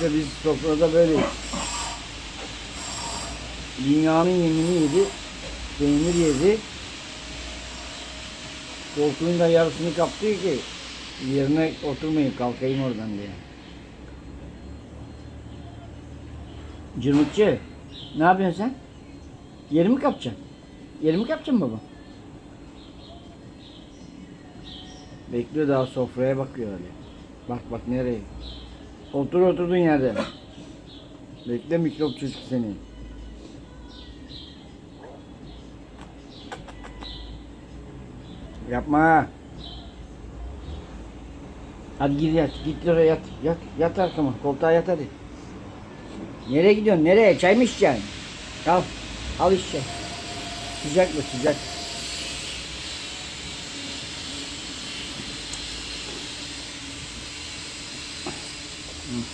İşte biz sofrada böyleyiz. Dünyanın yemini yedi. Peynir yedi. Koltuğun da yarısını kaptı ki yerine oturmayayım kalkayım oradan diye. Cırmıkçı ne yapıyorsun sen? Yerimi kapacaksın. Yerimi kapacaksın baba. Bekliyor daha sofraya bakıyor öyle. Bak bak nereye? Otur oturduğun yerde. Bekle mikrop çocuk seni. Yapma. Hadi gir yat. Git oraya yat. Yat. Yat arkama. Koltuğa yat hadi. Nereye gidiyorsun? Nereye? Çay mı içeceksin? Al. Al işte. Sıcak mı? Sıcak. 嗯。